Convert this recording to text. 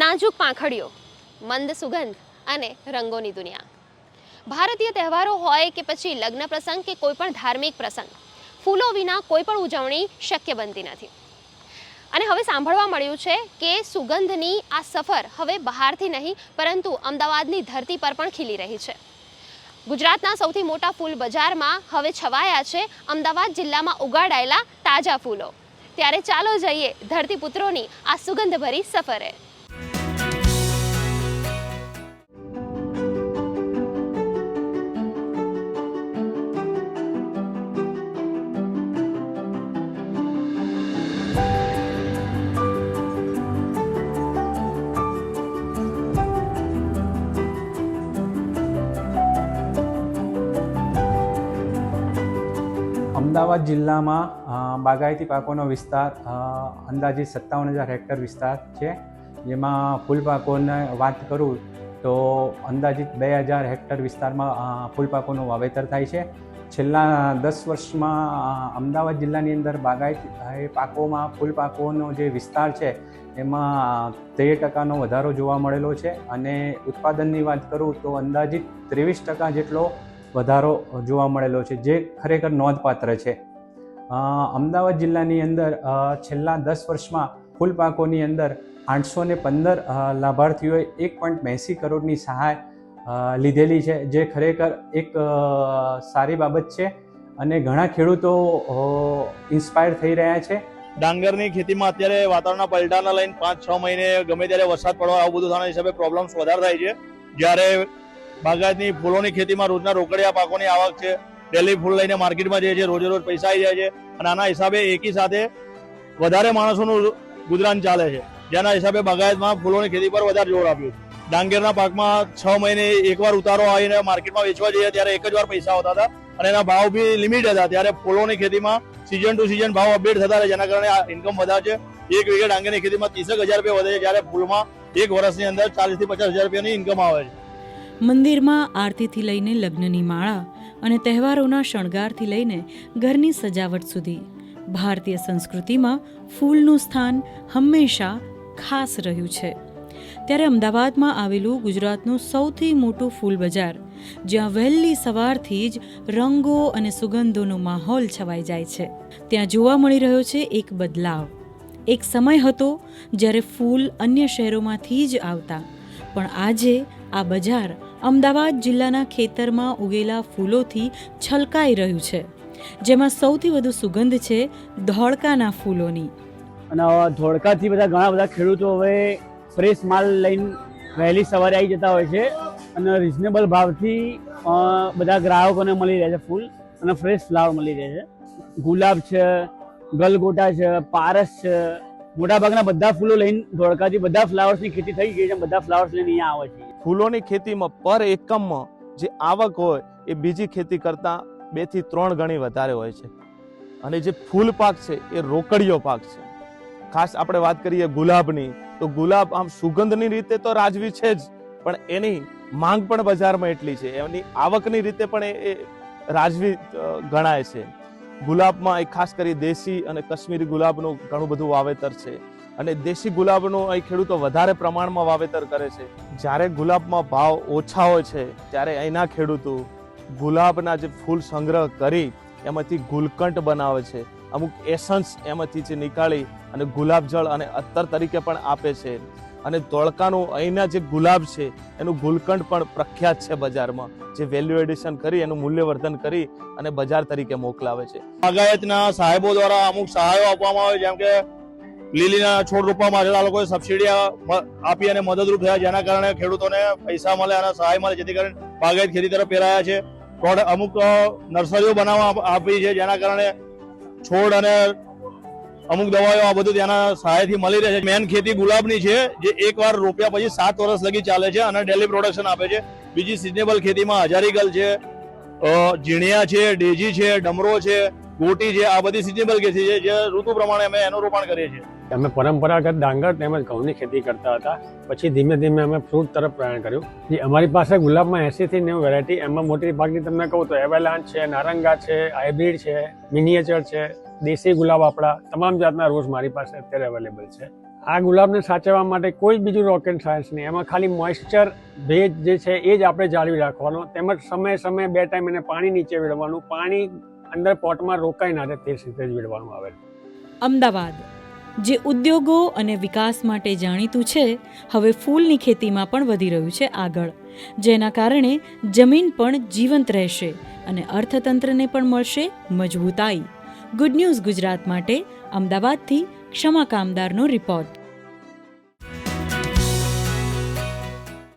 નાજુક પાંખડીઓ, મંદ સુગંધ અને રંગોની દુનિયા. ભારતીય તહેવારો હોય કે પછી લગ્ન પ્રસંગ કે કોઈપણ ધાર્મિક પ્રસંગ, ફૂલો વિના કોઈ પણ ઉજવણી શક્ય બનતી નથી. અને હવે સાંભળવા મળ્યું છે કે સુગંધની આ સફર હવે બહારથી નહીં, પરંતુ અમદાવાદની ધરતી પર પણ ખીલી રહી છે. ગુજરાતના સૌથી મોટા ફૂલ બજારમાં હવે છવાયા છે અમદાવાદ જિલ્લામાં ઉગાડાયેલા તાજા ફૂલો. ત્યારે ચાલો જઈએ ધરતીપુત્રોની આ સુગંધભરી સફરે. અમદાવાદ જિલ્લામાં બાગાયતી પાકોનો વિસ્તાર અંદાજે સત્તાવન હજાર હેક્ટર વિસ્તાર છે. જેમાં ફૂલપાકોને વાત કરું તો અંદાજિત બે હજાર હેક્ટર વિસ્તારમાં ફૂલપાકોનું વાવેતર થાય છે. છેલ્લા દસ વર્ષમાં અમદાવાદ જિલ્લાની અંદર બાગાયતી પાકોમાં ફૂલપાકોનો જે વિસ્તાર છે, એમાં તેર ટકાનો વધારો જોવા મળેલો છે. અને ઉત્પાદનની વાત કરું તો અંદાજિત ત્રેવીસ ટકા જેટલો વધારો જોવા મળેલો છે, જે ખરેખર નોંધપાત્ર છે. અમદાવાદ જિલ્લાની અંદર છેલ્લા દસ વર્ષમાં ફૂલ પાકોની અંદર આઠસો ને પંદર લાભાર્થીઓએ એક પોઈન્ટ બેસી કરોડની સહાય લીધેલી છે, જે ખરેખર એક સારી બાબત છે અને ઘણા ખેડૂતો ઇન્સ્પાયર થઈ રહ્યા છે. ડાંગરની ખેતીમાં અત્યારે વાતાવરણના પલટાના લઈને પાંચ છ મહિને ગમે ત્યારે વરસાદ પડવા, આવું બધું થવાના હિસાબે પ્રોબ્લેમ્સ વધારે થાય છે. જ્યારે બાગાયતની ફૂલોની ખેતીમાં રોજના રોકડિયા પાકોની આવક છે. ડેલી ફૂલ લઈને માર્કેટમાં જઈએ છીએ, રોજે રોજ પૈસા આવી જાય છે. અને આના હિસાબે એકી સાથે વધારે માણસોનું ગુજરાન ચાલે છે. જેના હિસાબે બાગાયતમાં ફૂલોની ખેતી પર વધારે જોર આપ્યું છે. ડાંગેરના પાકમાં છ મહિને એકવાર ઉતારો આવીને માર્કેટમાં વેચવા જઈએ ત્યારે એક જ વાર પૈસા આવતા હતા. અને એના ભાવ બી લિમિટ હતા. ત્યારે ફૂલોની ખેતીમાં સિઝન ટુ સિઝન ભાવ અપડેટ થતા રહે, જેના કારણે ઇન્કમ વધારે છે. એક વીઘે ડાંગરની ખેતીમાં ત્રીસેક હજાર રૂપિયા વધે છે. જ્યારે ફૂલમાં એક વર્ષની અંદર ચાલીસથી પચાસ હજાર રૂપિયાની ઇન્કમ આવે છે. મંદિરમાં આરતીથી લઈને લગ્નની માળા અને તહેવારોના શણગારથી લઈને ઘરની સજાવટ સુધી. ભારતીય સંસ્કૃતિમાં ફૂલનું સ્થાન હંમેશા ખાસ રહ્યું છે. ત્યારે અમદાવાદમાં આવેલું ગુજરાતનું સૌથી મોટું ફૂલ બજાર, જ્યાં વહેલી સવારથી જ રંગો અને સુગંધોનો માહોલ છવાઈ જાય છે. ત્યાં જોવા મળી રહ્યો છે એક બદલાવ. એક સમય હતો જ્યારે ફૂલ અન્ય શહેરોમાંથી જ આવતા, પણ આજે આ બજાર અમદાવાદ જિલ્લાના ખેતરમાં ઉગેલા ફૂલોથી છલકાઈ રહ્યું છે. જેમાં સૌથી વધુ સુગંધ છે ધોળકાના ફૂલોની. અને ધોળકાથી બધા ઘણા બધા ખેડૂતો હવે ફ્રેશ માલ લઈને વહેલી સવારે આવી જતા હોય છે. અને રિઝનેબલ ભાવથી બધા ગ્રાહકોને મળી રહે છે ફૂલ અને ફ્રેશ ફ્લાવર મળી રહે છે. ગુલાબ છે, ગલગોટા છે, પારસ છે, મોટાભાગના બધા ફૂલો લઈને ધોળકાથી બધા ફ્લાવર્સની ખેતી થઈ ગઈ છે બધા ફ્લાવર્સ લઈને અહીંયા આવે છે. ફૂલોની ખેતીમાં પર એકમમાં જે આવક હોય એ બીજી ખેતી કરતાં બેથી ત્રણ ગણી વધારે હોય છે. અને જે ફૂલ પાક છે એ રોકડીયો પાક છે. ખાસ આપણે વાત કરીએ ગુલાબની, તો ગુલાબ આમ સુગંધની રીતે તો રાજવી છે જ, પણ એની માંગ પણ બજારમાં એટલી છે. એની આવકની રીતે પણ એ રાજવી ગણાય છે. ગુલાબમાં એ ખાસ કરી દેશી અને કશ્મીરી ગુલાબનું ઘણું બધું વાવેતર છે. અને દેશી ગુલાબનું અહીં ખેડૂતો વધારે પ્રમાણમાં વાવેતર કરે છે. જ્યારે ગુલાબમાં ભાવ ઓછા હોય છે, ત્યારે અહીંના ખેડૂતો ગુલાબના જે ફૂલ સંગ્રહ કરી એમાંથી ગુલકંઠ બનાવે છે. અમુક એસન્સ એમાંથી જે નીકાળી અને ગુલાબ જળ અને અત્તર તરીકે પણ આપે છે. અને ધોળકાનું અહીંના જે ગુલાબ છે, એનું ગુલકંઠ પણ પ્રખ્યાત છે બજારમાં. જે વેલ્યુ એડિશન કરી, એનું મૂલ્યવર્ધન કરી અને બજાર તરીકે મોકલાવે છે. બાગાયતના સાહેબો દ્વારા અમુક સહાયો આપવામાં આવે, જેમ કે લીલીના છોડ રોપવા માટે આ લોકોએ સબસિડી આપી અને મદદરૂપ થયા, જેના કારણે ખેડૂતોને પૈસા મળે અને સહાય મળે, જેથી કરીને બાગાયત ખેતી તરફ ફેરાયા છે. પ્રોડક્ટ અમુક નર્સરીઓ બનાવવા આપી છે, જેના કારણે છોડ અને અમુક દવાઓ આ બધું ત્યાંના સહાયથી મળી રહે છે. મેન ખેતી ગુલાબની છે, જે એકવાર રોપ્યા પછી સાત વર્ષ લગી ચાલે છે અને ડેલી પ્રોડક્શન આપે છે. બીજી સિઝનેબલ ખેતીમાં હજારીગલ છે ઝીણિયા છે, ડેજી છે, ડમરો છે, ગોટી છે, આ બધી સિઝનેબલ ખેતી છે, જે ઋતુ પ્રમાણે અમે એનું રોપણ કરીએ છીએ. અમે પરંપરાગત ડાંગર તેમજ ઘઉંની ખેતી કરતા હતા. પછી ધીમે ધીમે અમે ફ્રૂટ તરફ પ્રયાણ કર્યું. જે અમારી પાસે ગુલાબમાં એસી થી નેવું વેરાયટી એમાં મોટી ભાગની તમને કહું તો એવેલાન છે, નારંગા છે, હાઇબ્રિડ છે, મિનિએચર છે, દેશી ગુલાબ આપણા તમામ જાતના રોઝ મારી પાસે અત્યારે અવેલેબલ છે. આ ગુલાબને સાચવવા માટે કોઈ બીજું રોકેટ સાયન્સ નહીં. એમાં ખાલી મોઇશ્ચર ભેજ જે છે એ જ આપણે જાળવી રાખવાનો, તેમજ સમયે સમયે બે ટાઈમ એને પાણી નીચે વેડવાનું, પાણી અંદર પોટમાં રોકાઈ ના રહે તે રીતે જ વેડવાનું આવે અમદાવાદ. જે ઉદ્યોગો અને વિકાસ માટે જાણીતું છે, હવે ફૂલની ખેતીમાં પણ વધી રહ્યું છે આગળ. જેના કારણે જમીન પણ જીવંત રહેશે અને અર્થતંત્રને પણ મળશે મજબૂતાઈ. ગુડ ન્યૂઝ ગુજરાત માટે અમદાવાદથી ક્ષમા કામદારનો રિપોર્ટ